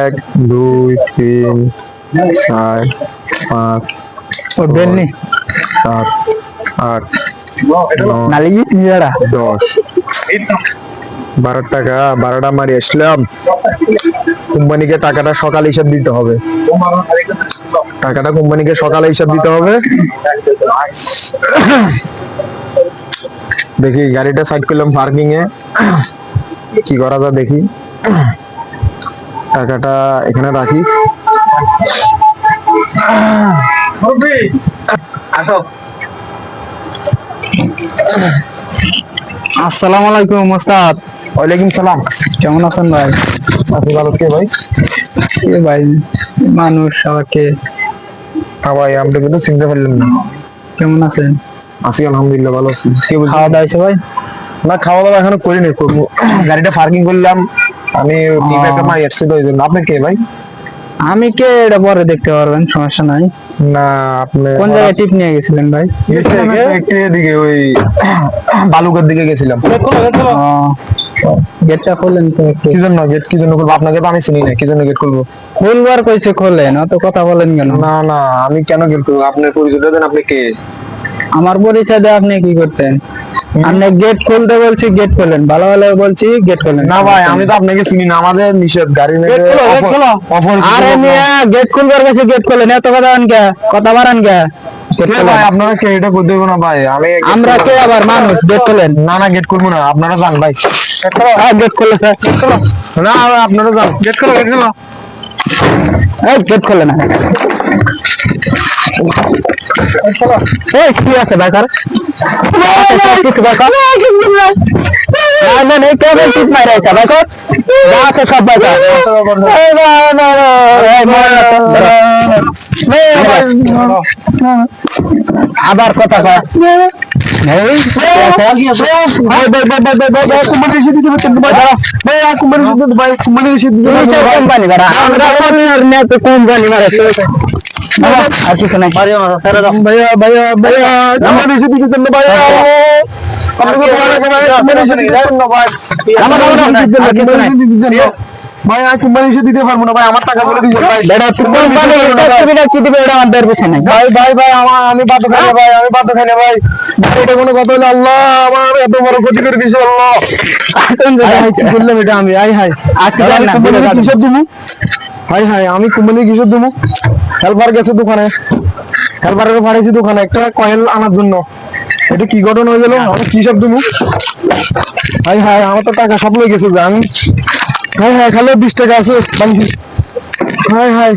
এক দুই তিন চার পাঁচ ও বেলনি সাত আট নালিজি তিন জোড়া দশ বারো টাকা বারোটা মারি আসলাম। কোম্পানিকে টাকাটা সকালে হিসাব দিতে হবে। টাকাটা কোম্পানিকে সকালে হিসাব দিতে হবে। দেখি গাড়িটা সাইড করলাম পার্কিং এ। কি করা যায় দেখি। টাকাটা এখানে রাখি। আসো। আসসালামু আলাইকুম ওস্তাদ। ওয়ালাইকুম সালাম। কেমন আছেন ভাই? আপনি ভালো কে ভাই? এ ভাই মানুষ আমাকে হ্যাঁ ভাই আপনাকে তো চিনতে পারলাম না। কেমন আছেন? আছি আলহামদুলিল্লাহ ভালো আছি। কে বলছেন? খাওয়া দাওয়া হয়েছে ভাই? না খাওয়া দাওয়া এখনও করিনি করব। গাড়িটা পার্কিং করলাম। আমি টিপ একটা মারি তো ওই আপনি কে ভাই? আমি কে এটা পরে দেখতে পারবেন সমস্যা নাই। না আপনি কোন জায়গায় টিপ নিয়ে গেছিলেন ভাই? একটু এদিকে ওই বালুকার দিকে গেছিলাম। গেটটা খুললেন তো কি জন্য গেট কি জন্য করব আপনাকে তো আমি চিনি না কি জন্য গেট করব খুলবার কইছে খোলেন অত কথা বলেন কেন? না না আমি কেন গেট করব আপনার পরিচয় দেন আপনি কে? আমার পরিচয় দিয়ে আপনি কি করতেন? আপনি গেট খুলতে বলছি গেট খোলেন। ভালো ভালো বলছি গেট খোলেন। না ভাই আমি তো আপনাকে চিনি না আমাদের নিষেধ গাড়ি গেট খোলো, গেট খোলো। আরে মিয়া গেট খুলবার কাছে গেট খোলেন এত কথা আন কে কথা বাড়ান কে খোলেন। ভাই আপনারা কে এটা করতে দেবো না ভাই আমি আমরা কে আবার মানুষ গেট খোলেন না না গেট করব না আপনারা যান ভাই হ্যাঁ গেট খুলে স্যার না আপনারা যান গেট খোলো গেট খোলো এই গেট খোলে না এই কি আছে বেকার কিছু বেকার না না না কেবল টিপ মারে আছে বেকার যা আছে সব বেকার এই না না না। আবার কথা কয় এই কি আছে? ভাই ভাই ভাই ভাই ভাই ভাই ভাই কুমার ঋষি দিতে পারছেন ভাই ভাই আর কুমার ঋষি দিতে ভাই কুমার ঋষি দিতে পারছেন কোম্পানি করা আমরা কোম্পানির নেতা কোম্পানি মারে আর কিছু নাই ভাইয়া ভাইয়া ভাইয়া ভাইয়া কুমার ঋষি দিতে দেন ভাইয়া আপনাকে ভালো লাগে ভাই কুমার ঋষি দিতে দেন না ভাই আমার আমার আর কিছু নাই ভাই আর কোম্পানি এসে দিতে পারব না ভাই আমার টাকা বলে দিয়েছেন ভাই। বেটা কোম্পানি এটা তুমি কি দিবে এটা আমার নাই ভাই ভাই ভাই আমার আমি বাধ্য খাই না ভাই আমি বাধ্য খাই না ভাই। এটা কোনো কথা হলো আল্লাহ আমার এত বড় ক্ষতি করে দিয়েছে আল্লাহ। হাই কি করলাম এটা আমি? হাই হাই আজকে জানি না, কিসব হাই হাই আমি কোম্পানি কিসব দিমু? হেল্পার গেছে দোকানে। হেল্পারের পাঠাইছি দোকানে একটা কয়েল আনার জন্য। এটা কি ঘটনা হয়ে গেল? আমি কি সব দিমু? হাই হাই আমার তো টাকা সব লয়ে গেছে জান। হাই হ্যাঁ খালি বিশ টাকা আছে হ্যাঁ হাই।